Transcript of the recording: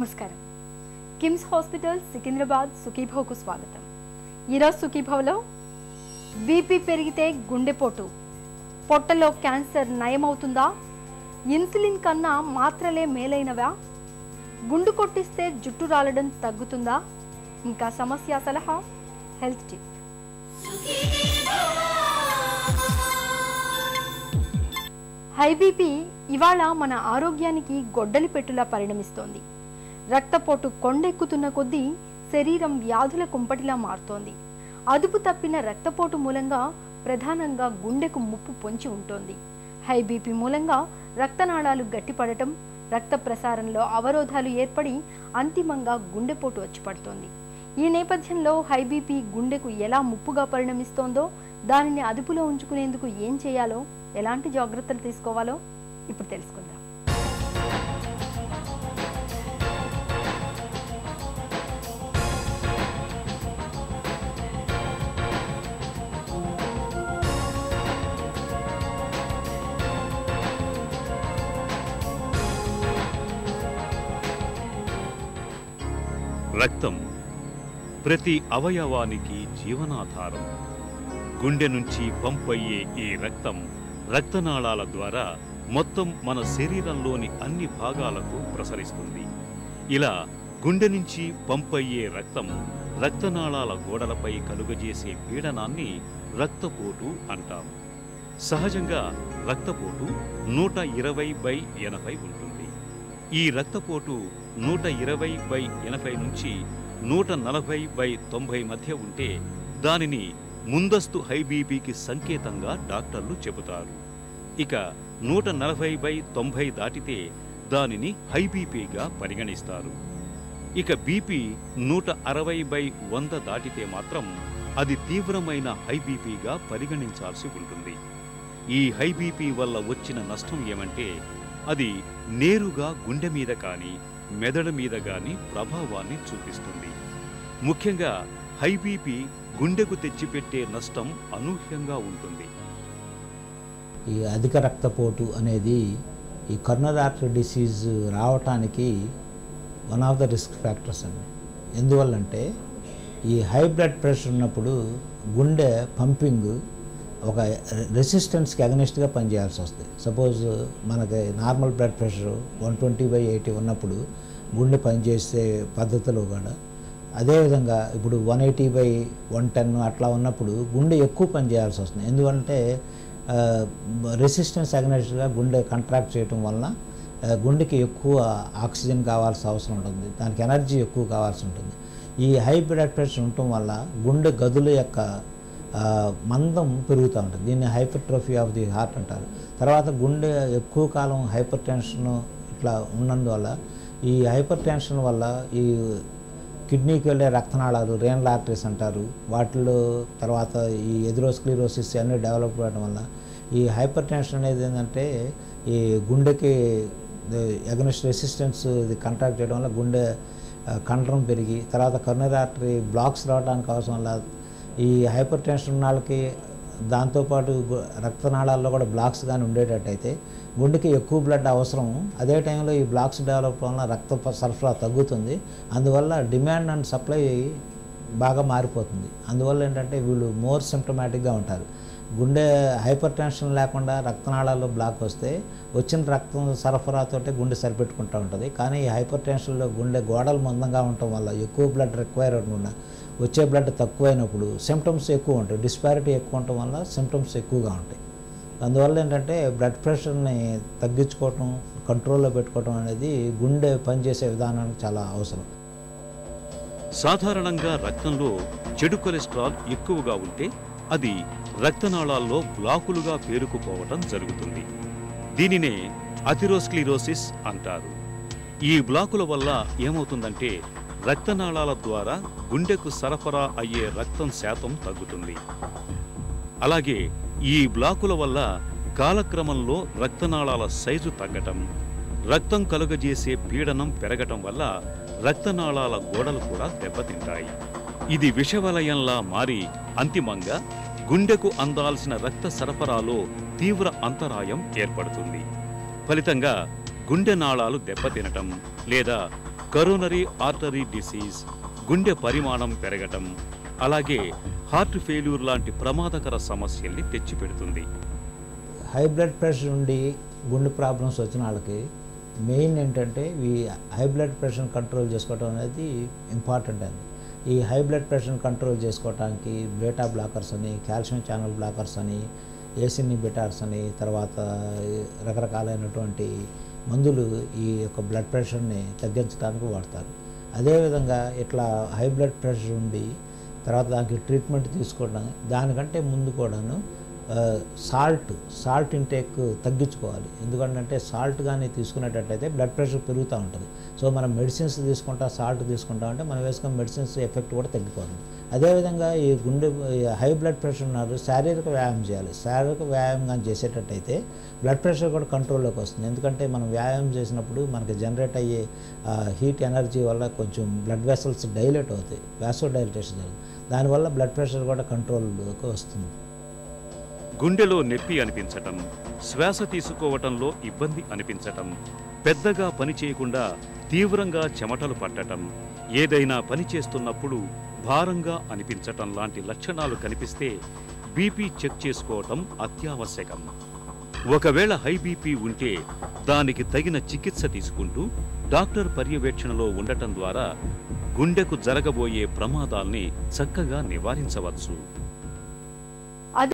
నమస్కారం. కిమ్స్ హాస్పిటల్ సికింద్రాబాద్ సుఖీభవ్కు స్వాగతం. ఈరోజు సుఖీభావ్లో బీపీ పెరిగితే గుండెపోటు. పొట్టలో క్యాన్సర్ నయమవుతుందా? ఇన్సులిన్ కన్నా మాత్రలే మేలైనవా? గుండు కొట్టిస్తే జుట్టు రాలడం తగ్గుతుందా? ఇంకా సమస్య సలహా హెల్త్ టిప్. హై బీపీ ఇవాళ మన ఆరోగ్యానికి గొడ్డలి పెట్టులా పరిణమిస్తోంది. రక్తపోటు కొండెక్కుతున్న కొద్దీ శరీరం వ్యాధుల కుంపటిలా మారుతోంది. అదుపు తప్పిన రక్తపోటు మూలంగా ప్రధానంగా గుండెకు ముప్పు పొంచి ఉంటుంది. హై బీపీ మూలంగా రక్తనాళాలు గట్టిపడటం రక్త ప్రసారంలో అవరోధాలు ఏర్పడి అంతిమంగా గుండెపోటు వచ్చి పడుతోంది ఈ నేపథ్యంలో హై బీపీ గుండెకు ఎలా ముప్పుగా పరిణమిస్తోందో దానిని అదుపులో ఉంచుకునేందుకు ఏం చేయాలో ఎలాంటి జాగ్రత్తలు తీసుకోవాలో ఇప్పుడు తెలుసుకుందాం. రక్తం ప్రతి అవయవానికి జీవనాధారం. గుండె నుంచి పంపయ్యే ఈ రక్తం రక్తనాళాల ద్వారా మొత్తం మన శరీరంలోని అన్ని భాగాలకు ప్రసరిస్తుంది. ఇలా గుండె నుంచి పంపయ్యే రక్తం రక్తనాళాల గోడలపై కలుగజేసే పీడనాన్ని రక్తపోటు అంటాం. సహజంగా రక్తపోటు నూట ఇరవై బై ఎనభై ఉంటుంది. ఈ రక్తపోటు నూట ఇరవై బై ఎనభై నుంచి నూట నలభై బై తొంభై మధ్య ఉంటే దానిని ముందస్తు హై బీపీకి సంకేతంగా డాక్టర్లు చెబుతారు. ఇక నూట నలభై బై తొంభై దాటితే దానిని హై బీపీగా పరిగణిస్తారు. ఇక బీపీ నూట అరవై బై వంద దాటితే మాత్రం అది తీవ్రమైన హైబీపీగా పరిగణించాల్సి ఉంటుంది. ఈ హైబీపీ వల్ల వచ్చిన నష్టం ఏమంటే అది నేరుగా గుండె మీద కానీ మెదడు మీద కానీ ప్రభావాన్ని చూపిస్తుంది. ముఖ్యంగా హై బీపీ గుండెకు తెచ్చిపెట్టే నష్టం అనూహ్యంగా ఉంటుంది. ఈ అధిక రక్తపోటు అనేది ఈ కర్నర్ డిసీజ్ రావటానికి one of the risk factors అండి. ఎందువల్లంటే ఈ హై బ్లడ్ ప్రెషర్ ఉన్నప్పుడు గుండె పంపింగ్ ఒక రెసిస్టెన్స్కి అగనిస్ట్గా పనిచేయాల్సి వస్తుంది సపోజ్ మనకి normal blood pressure one twenty by eighty ఉన్నప్పుడు గుండె పనిచేసే పద్ధతిలో కూడా అదేవిధంగా ఇప్పుడు one eighty by one ten అట్లా ఉన్నప్పుడు గుండె ఎక్కువ పనిచేయాల్సి వస్తుంది. ఎందుకంటే రెసిస్టెన్స్ అగ్నెస్ట్గా గుండె కంట్రాక్ట్ చేయటం వలన గుండెకి ఎక్కువ ఆక్సిజన్ కావాల్సిన అవసరం ఉంటుంది. దానికి ఎనర్జీ ఎక్కువ కావాల్సి ఉంటుంది. ఈ హై బ్లడ్ ప్రెషర్ ఉండటం వల్ల గుండె గదుల యొక్క మందం పెరుగుతూ ఉంటుంది. దీన్ని హైపర్ట్రోఫీ ఆఫ్ ది హార్ట్ అంటారు. తర్వాత గుండె ఎక్కువ కాలం హైపర్ టెన్షన్ ఇట్లా ఉన్నందువల్ల ఈ హైపర్ టెన్షన్ వల్ల ఈ కిడ్నీకి వెళ్ళే రక్తనాళాలు రేనల్ ఆర్టరీస్ అంటారు. వాటిలో తర్వాత ఈ ఎదురోస్క్లీరోసిస్ అన్నీ డెవలప్ అవ్వడం వల్ల ఈ హైపర్ టెన్షన్ అనేది ఏంటంటే ఈ గుండెకి ఎగనెస్ట్ రెసిస్టెన్స్ ఇది కంట్రాక్ట్ చేయడం వల్ల గుండె కండరం పెరిగి తర్వాత కర్నరీ ఆర్టరీ బ్లాక్స్ రావడానికి అవసరం వల్ల ఈ హైపర్ టెన్షన్ ఉన్న వాళ్ళకి దాంతోపాటు రక్తనాళాల్లో కూడా బ్లాక్స్ కానీ ఉండేటట్టయితే గుండెకి ఎక్కువ బ్లడ్ అవసరం. అదే టైంలో ఈ బ్లాక్స్ డెవలప్ వలన రక్త సరఫరా తగ్గుతుంది. అందువల్ల డిమాండ్ అండ్ సప్లై బాగా మారిపోతుంది. అందువల్ల ఏంటంటే వీళ్ళు మోర్ సిమ్టమాటిక్గా ఉంటారు. గుండె హైపర్ టెన్షన్ లేకుండా రక్తనాళాల్లో బ్లాక్ వస్తే వచ్చిన రక్తం సరఫరాతోటే గుండె సరిపెట్టుకుంటూ ఉంటుంది. కానీ ఈ హైపర్ టెన్షన్లో గుండె గోడలు మందంగా ఉండటం వల్ల ఎక్కువ బ్లడ్ రిక్వైర్ అవ్వకుండా వచ్చే బ్లడ్ తక్కువైనప్పుడు సిమ్టమ్స్ ఎక్కువ ఉంటాయి. డిస్పారిటీ ఎక్కువ ఉండటం వల్ల సిమ్టమ్స్ ఎక్కువగా ఉంటాయి. అందువల్ల ఏంటంటే బ్లడ్ ప్రెషర్ని తగ్గించుకోవటం కంట్రోల్లో పెట్టుకోవటం అనేది గుండె పనిచేసే విధానానికి చాలా అవసరం. సాధారణంగా రక్తంలో చెడు కొలెస్ట్రాల్ ఎక్కువగా ఉంటే అది రక్తనాళాల్లో బ్లాకులుగా పేరుకుపోవటం జరుగుతుంది. దీనినే అథిరోస్క్లిరోసిస్ అంటారు. ఈ బ్లాకుల వల్ల ఏమవుతుందంటే రక్తనాళాల ద్వారా గుండెకు సరఫరా అయ్యే రక్తం శాతం తగ్గుతుంది. అలాగే ఈ బ్లాకుల వల్ల కాలక్రమంలో రక్తనాళాల సైజు తగ్గటం రక్తం కలుగజేసే పీడనం పెరగటం వల్ల రక్తనాళాల గోడలు కూడా దెబ్బతింటాయి. ఇది విషవలయంలా మారి అంతిమంగా గుండెకు అందాల్సిన రక్త సరఫరాలో తీవ్ర అంతరాయం ఏర్పడుతుంది. ఫలితంగా గుండె నాళాలు దెబ్బతినటం లేదా కరోనరీ ఆర్టరీ డిసీజ్ గుండె పరిమాణం పెరగటం అలాగే హార్ట్ ఫెయిల్యూర్ లాంటి ప్రమాదకర సమస్యల్ని తెచ్చిపెడుతుంది. హై బ్లడ్ ప్రెషర్ ఉండి గుండె ప్రాబ్లమ్స్ వచ్చిన వాళ్ళకి మెయిన్ ఏంటంటే ఈ హై బ్లడ్ ప్రెషర్ కంట్రోల్ చేసుకోవడం అనేది ఇంపార్టెంట్ అండి. ఈ హై బ్లడ్ ప్రెషర్ కంట్రోల్ చేసుకోవడానికి బేటా బ్లాకర్స్ అని కాల్షియం ఛానల్ బ్లాకర్స్ అని ఏసిని బిటార్స్ అని తర్వాత రకరకాలైనటువంటి మందులు ఈ యొక్క బ్లడ్ ప్రెషర్ని తగ్గించడానికి వాడతారు. అదేవిధంగా ఇట్లా హై బ్లడ్ ప్రెషర్ ఉండి తర్వాత దానికి ట్రీట్మెంట్ తీసుకోవడం దానికంటే ముందు కూడాను సాల్ట్ సాల్ట్ ఇంటేక్ తగ్గించుకోవాలి. ఎందుకంటే సాల్ట్ కానీ తీసుకునేటట్టయితే బ్లడ్ ప్రెషర్ పెరుగుతూ ఉంటుంది. సో మనం మెడిసిన్స్ తీసుకుంటా సాల్ట్ తీసుకుంటా అంటే మనం వేసుకున్న మెడిసిన్స్ ఎఫెక్ట్ కూడా తగ్గిపోతుంది. అదేవిధంగా ఈ గుండె హై బ్లడ్ ప్రెషర్ ఉన్నారు శారీరక వ్యాయామం చేయాలి. శారీరక వ్యాయామం కానీ చేసేటట్టయితే బ్లడ్ ప్రెషర్ కూడా కంట్రోల్లోకి వస్తుంది. ఎందుకంటే మనం వ్యాయామం చేసినప్పుడు మనకి జనరేట్ అయ్యే హీట్ ఎనర్జీ వల్ల కొంచెం బ్లడ్ వెసల్స్ డైలేట్ అవుతాయి. వ్యాసో డైలటేషన్ జరుగుతుంది. దానివల్ల బ్లడ్ ప్రెషర్ కూడా కంట్రోల్లోకి వస్తుంది. గుండెలో నొప్పి అనిపించటం శ్వాస తీసుకోవటంలో ఇబ్బంది అనిపించటం పెద్దగా పని చేయకుండా తీవ్రంగా చెమటలు పట్టటం ఏదైనా పని చేస్తున్నప్పుడు భారంగా అనిపించటం లాంటి లక్షణాలు కనిపిస్తే బీపీ చెక్ చేసుకోవటం అత్యావశ్యకం. ఒకవేళ హై బీపీ ఉంటే దానికి తగిన చికిత్స తీసుకుంటూ డాక్టర్ పర్యవేక్షణలో ఉండటం ద్వారా గుండెకు జరగబోయే ప్రమాదాల్ని చక్కగా నివారించవచ్చు.